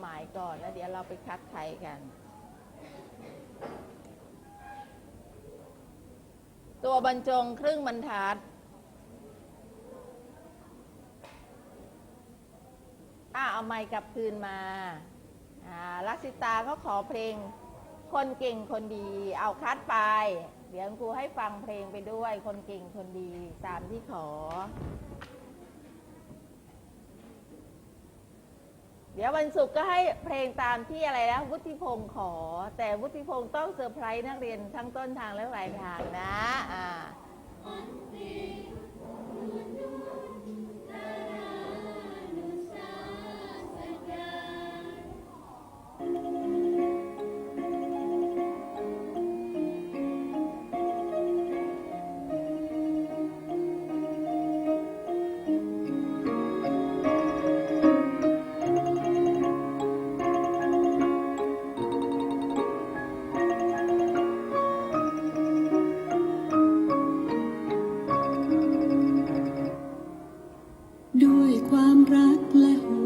หมายก่อนแล้วเดี๋ยวเราไปคัดไทยกัน ตัวบรรจงครึ่งบรรทัดอ่าเอาไมค์กลับคืนมาอ่าลักษิตาเขาขอเพลงคนเก่งคนดี เอาคัดไป เดี๋ยวครูให้ฟังเพลงไปด้วย คนเก่งคนดีตามที่ขอ เดี๋ยววันศุกร์ก็ให้เพลงตามที่อะไรนะวุฒิพงศ์ขอ แต่วุฒิพงศ์ต้องเซอร์ไพรส์นักเรียนทั้งต้นทางและปลายทางนะอ่า ความรักและห่วง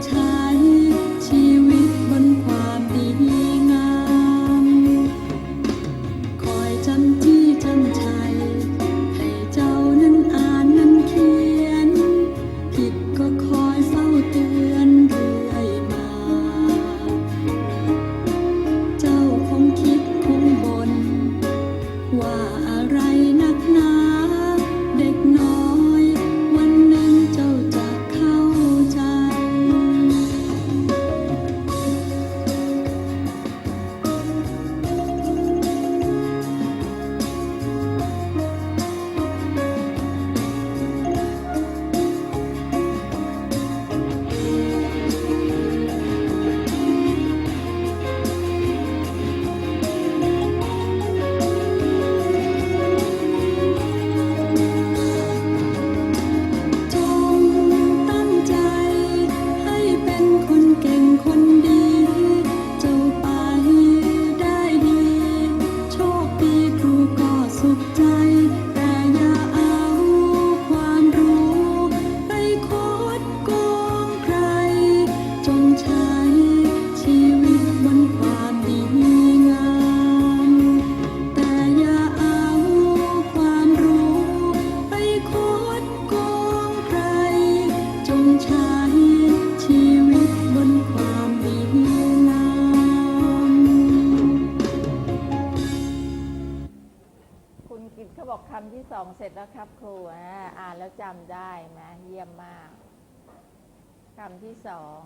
จงใช้ชีวิตบนความดีงาม คอยจำจี้จำชัยให้เจ้านั้นอ่านนั้นเขียน ผิดก็คอยเฝ้าเตือนเรื่อยมา เจ้าคงคิดคงบนว่าอะไร ที่สองเสร็จแล้วครับครูอ่าอ่านแล้วจำได้ไหมเยี่ยมมากคำที่สอง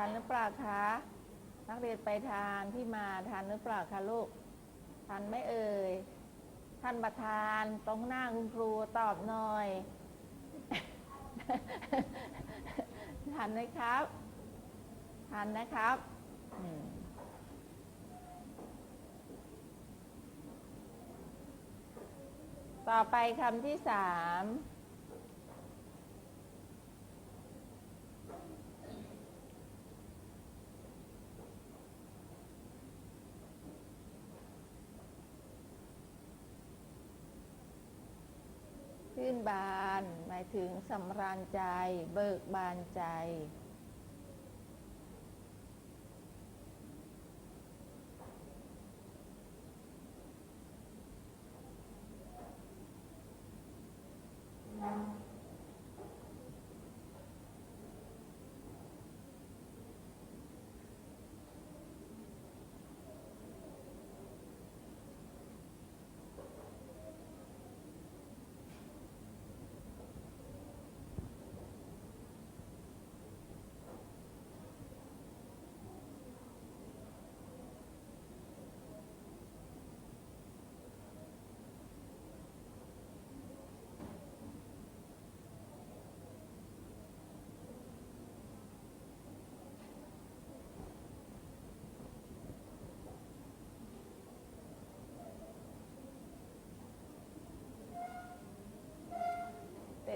านหรือเปล่าคะ นักเรียนไปทานที่มาทานหรือเปล่าคะลูกทานไม่เอ่ย ท่านประธานตรงหน้าคุณครูตอบหน่อย ทานไหมครับทานนะครับต่อไปคำที่สาม ชื่นบาน หมายถึงสำราญใจ เบิกบานใจ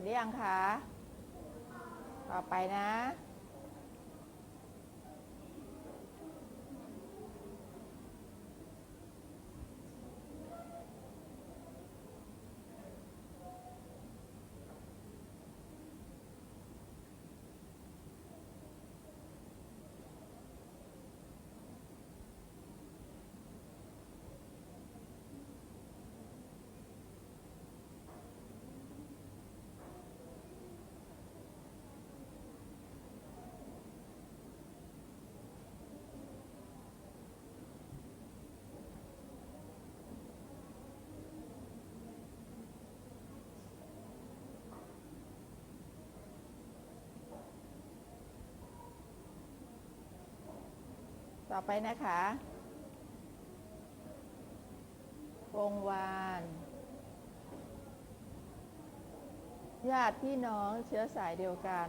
ร็จหรือยังคะ ต่อไปนะ ต่อไปนะคะวงวาน ญาติพี่น้องเชื้อสายเดียวกัน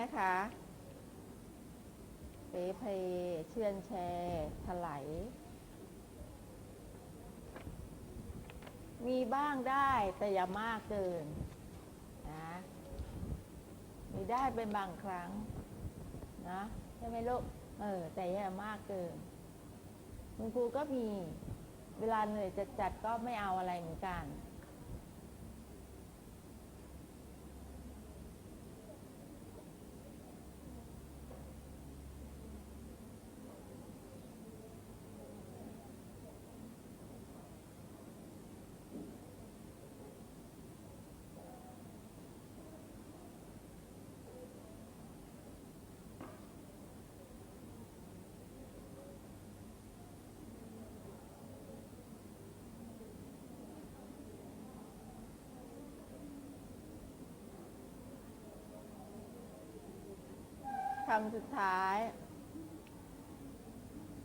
นะคะเปเพเชื่อนแชร์ถลายมีบ้างได้แต่อย่ามากเกินนะมีได้เป็นบางครั้งนะใช่ไหมลูกเออแต่อย่ามากเกินคุณครูก็มีเวลาเหนื่อยจัดก็ไม่เอาอะไรเหมือนกัน คำสุดท้าย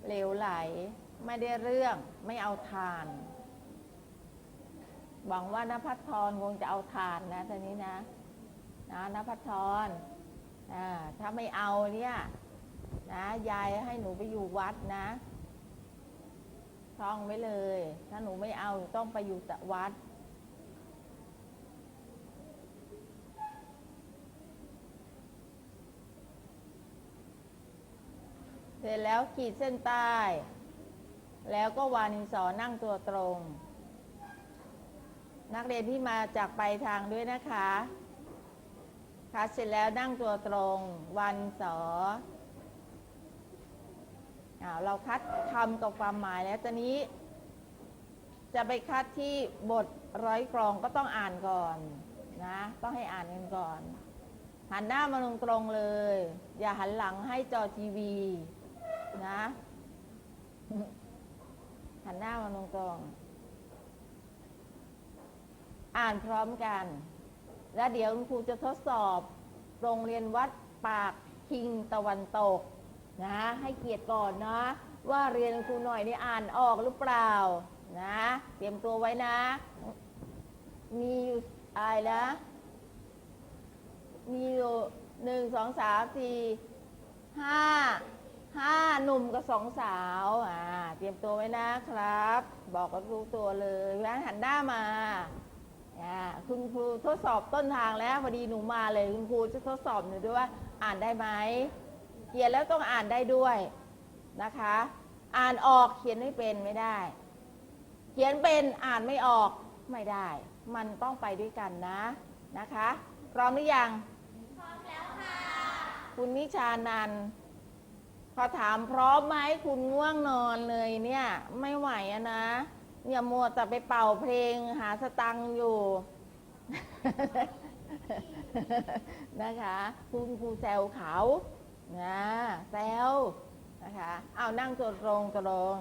เหลวไหล ไม่ได้เรื่องไม่เอาทาน หวังว่านภัทรคงจะเอาทานนะตอนนี้นะนะนภัทรถ้าไม่เอาเนี่ยนะยายให้หนูไปอยู่วัดนะท่องไว้เลย ถ้าหนูไม่เอาต้องไปอยู่วัด เสร็จแล้วขีดเส้นใต้ แล้วก็วานิสอนั่งตัวตรง นักเรียนที่มาจากปลายทางด้วยนะคะคัดเสร็จแล้วนั่งตัวตรง วันสออ้าเราคัดคำกับความหมายแล้วตอนนี้ จะไปคัดที่บทร้อยกรองก็ต้องอ่านก่อนนะ ต้องให้อ่านกันก่อน หันหน้ามาตรงตรงๆเลย อย่าหันหลังให้จอทีวี นะ หันหน้ามาตรงตรงๆ อ่านพร้อมกัน แล้วเดี๋ยวคุณครูจะทดสอบ โรงเรียนวัดปากคิงตะวันตก นะ ให้เกียรติก่อนนะ ว่าเรียนครูหน่อยนี่อ่านออกหรือเปล่า นะ เตรียมตัวไว้นะ มีอยู่อะไรนะ มีอยู่หนึ่งสองสามสี่ห้า ห้าหนุ่มกับสองสาวอ่าเตรียมตัวไว้นะครับ บอกกับครูตัวเลยแล้วหันหน้ามาอ่าคุณครูทดสอบต้นทางแล้วพอดีหนูมาเลยคุณครูจะทดสอบหนูด้วยว่าอ่านได้ไหมเขียนแล้วต้องอ่านได้ด้วยนะคะ อ่านออกเขียนไม่เป็นไม่ได้ เขียนเป็นอ่านไม่ออกไม่ได้ มันต้องไปด้วยกันนะนะคะพร้อมหรือยังพร้อมแล้วค่ะคุณนิชานันท์ พอถามพร้อมไหมคุณง่วงนอนเลยเนี่ย ไม่ไหวอะนะอย่ามัวแต่ไปเป่าเพลงหาสตังค์อยู่ นะคะ คุณครูแซวเขานะแซวนะคะ เอานั่งตัวตรงตรง